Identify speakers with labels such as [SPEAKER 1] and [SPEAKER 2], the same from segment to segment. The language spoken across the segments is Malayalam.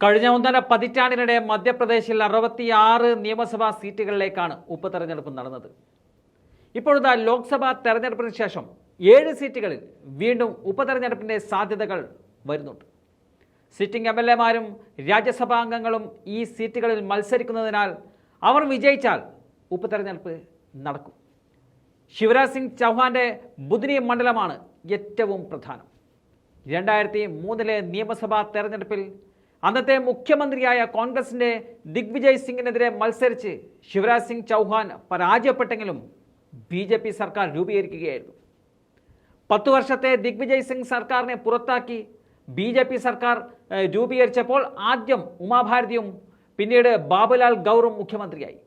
[SPEAKER 1] കഴിഞ്ഞ ഒന്നര പതിറ്റാണ്ടിനിടെ മധ്യപ്രദേശിൽ അറുപത്തിയാറ് നിയമസഭാ സീറ്റുകളിലേക്കാണ് ഉപതെരഞ്ഞെടുപ്പ് നടന്നത്. ഇപ്പോഴത്തെ ലോക്സഭാ തെരഞ്ഞെടുപ്പിന് ശേഷം ഏഴ് സീറ്റുകളിൽ വീണ്ടും ഉപതെരഞ്ഞെടുപ്പിന്റെ സാധ്യതകൾ വരുന്നുണ്ട്. സിറ്റിംഗ് എം എൽ എമാരും ഈ സീറ്റുകളിൽ മത്സരിക്കുന്നതിനാൽ അവർ വിജയിച്ചാൽ ഉപതെരഞ്ഞെടുപ്പ് നടക്കും. ശിവരാജ് സിംഗ് ചൗഹാന്റെ ബുദ്ധിനി മണ്ഡലമാണ് ഏറ്റവും പ്രധാനം. രണ്ടായിരത്തി മൂന്നിലെ നിയമസഭാ തെരഞ്ഞെടുപ്പിൽ അന്നത്തെ മുഖ്യമന്ത്രിയായ കോൺഗ്രസിന്റെ ദിഗ്വിജയ് സിംഗിനെതിരെ മത്സരിച്ച് ശിവരാജ് സിംഗ് ചൗഹാൻ പരാജയപ്പെട്ടെങ്കിലും ബി ജെ പി സർക്കാർ രൂപീകരിക്കുകയായിരുന്നു. പത്തു വർഷത്തെ ദിഗ്വിജയ് സിംഗ് സർക്കാരിനെ പുറത്താക്കി ബി ജെ പി സർക്കാർ രൂപീകരിച്ചപ്പോൾ ആദ്യം ഉമാഭാരതിയും പിന്നീട് ബാബുലാൽ ഗൗറും മുഖ്യമന്ത്രിയായി.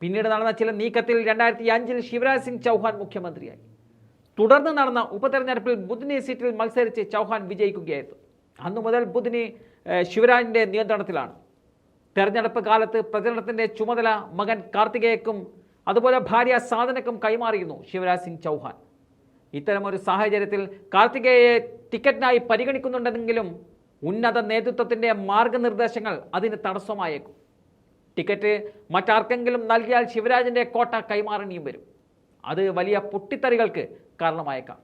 [SPEAKER 1] പിന്നീട് നടന്ന ചില നീക്കത്തിൽ രണ്ടായിരത്തി അഞ്ചിൽ ശിവരാജ് സിംഗ് ചൗഹാൻ മുഖ്യമന്ത്രിയായി. തുടർന്ന് നടന്ന ഉപതെരഞ്ഞെടുപ്പിൽ ബുദ്നി സീറ്റിൽ മത്സരിച്ച് ചൗഹാൻ വിജയിക്കുകയായിരുന്നു. അന്നു മുതൽ പുതിനി ശിവരാജിന്റെ നിയന്ത്രണത്തിലാണ്. തെരഞ്ഞെടുപ്പ് കാലത്ത് പ്രചരണത്തിന്റെ ചുമതല മകൻ കാർത്തികേയക്കും അതുപോലെ ഭാര്യ സാധനക്കും കൈമാറിയിരുന്നു ശിവരാജ് സിംഗ് ചൗഹാൻ. ഇത്തരമൊരു സാഹചര്യത്തിൽ കാർത്തികേയെ ടിക്കറ്റിനായി പരിഗണിക്കുന്നുണ്ടെങ്കിലും ഉന്നത നേതൃത്വത്തിന്റെ മാർഗനിർദ്ദേശങ്ങൾ അതിന് തടസ്സമായേക്കും. ടിക്കറ്റ് മറ്റാർക്കെങ്കിലും നൽകിയാൽ ശിവരാജിന്റെ കോട്ട കൈമാറേണ്ടിയും വരും. അത് വലിയ പൊട്ടിത്തെറികൾക്ക് കാരണമായേക്കാം.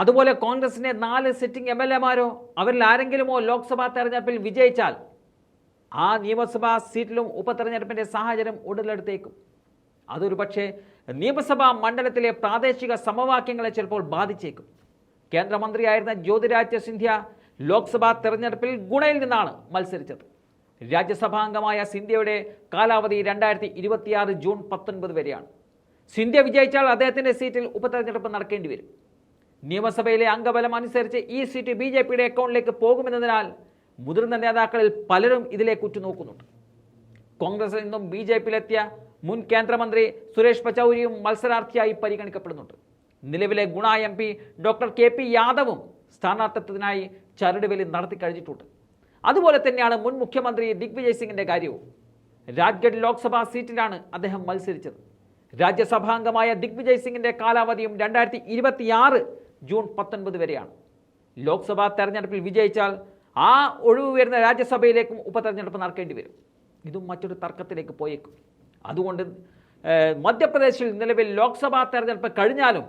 [SPEAKER 1] അതുപോലെ കോൺഗ്രസിന്റെ നാല് സിറ്റിംഗ് എം എൽ എമാരോ അവരിൽ ആരെങ്കിലുമോ ലോക്സഭാ തെരഞ്ഞെടുപ്പിൽ വിജയിച്ചാൽ ആ നിയമസഭാ സീറ്റിലും ഉപതെരഞ്ഞെടുപ്പിന്റെ സാഹചര്യം ഉടലെടുത്തേക്കും. അതൊരു പക്ഷേ നിയമസഭാ മണ്ഡലത്തിലെ പ്രാദേശിക സമവാക്യങ്ങളെ ചിലപ്പോൾ ബാധിച്ചേക്കും. കേന്ദ്രമന്ത്രിയായിരുന്ന ജ്യോതിരാജ്യ സിന്ധ്യ ലോക്സഭാ തെരഞ്ഞെടുപ്പിൽ ഗുണയിൽ നിന്നാണ് മത്സരിച്ചത്. രാജ്യസഭാംഗമായ സിന്ധ്യയുടെ കാലാവധി രണ്ടായിരത്തി ഇരുപത്തിയാറ് ജൂൺ പത്തൊൻപത് വരെയാണ്. സിന്ധ്യ വിജയിച്ചാൽ അദ്ദേഹത്തിന്റെ സീറ്റിൽ ഉപതെരഞ്ഞെടുപ്പ് നടക്കേണ്ടി വരും. നിയമസഭയിലെ അംഗബലം അനുസരിച്ച് ഈ സീറ്റ് ബി ജെ പിയുടെ അക്കൗണ്ടിലേക്ക് പോകുമെന്നതിനാൽ മുതിർന്ന നേതാക്കളിൽ പലരും ഇതിലേക്ക് ഉറ്റുനോക്കുന്നുണ്ട്. കോൺഗ്രസിൽ നിന്നും ബി ജെ പിയിലെത്തിയ മുൻ കേന്ദ്രമന്ത്രി സുരേഷ് പച്ചൗരിയും മത്സരാർത്ഥിയായി പരിഗണിക്കപ്പെടുന്നുണ്ട്. നിലവിലെ Guna M P doctor K P യാദവും സ്ഥാനാർത്ഥിത്വത്തിനായി ചരടുവലി നടത്തി കഴിഞ്ഞിട്ടുണ്ട്. അതുപോലെ തന്നെയാണ് മുൻ മുഖ്യമന്ത്രി ദിഗ്വിജയ് സിംഗിന്റെ കാര്യവും. രാജ്ഗഡ് ലോക്സഭാ സീറ്റിലാണ് അദ്ദേഹം മത്സരിച്ചത്. രാജ്യസഭാംഗമായ ദിഗ്വിജയ് സിംഗിന്റെ കാലാവധിയും രണ്ടായിരത്തി ഇരുപത്തിയാറ് ജൂൺ പത്തൊൻപത് വരെയാണ്. ലോക്സഭാ തെരഞ്ഞെടുപ്പിൽ വിജയിച്ചാൽ ആ ഒഴിവ് വരുന്ന രാജ്യസഭയിലേക്കും ഉപതെരഞ്ഞെടുപ്പ് നടക്കേണ്ടി വരും. ഇതും മറ്റൊരു തർക്കത്തിലേക്ക് പോയേക്കും. അതുകൊണ്ട് മധ്യപ്രദേശിൽ നിലവിൽ ലോക്സഭാ തെരഞ്ഞെടുപ്പ് കഴിഞ്ഞാലും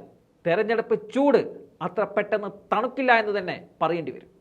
[SPEAKER 1] തെരഞ്ഞെടുപ്പ് ചൂട് അത്ര പെട്ടെന്ന് തണുക്കില്ല എന്ന് തന്നെ പറയേണ്ടി വരും.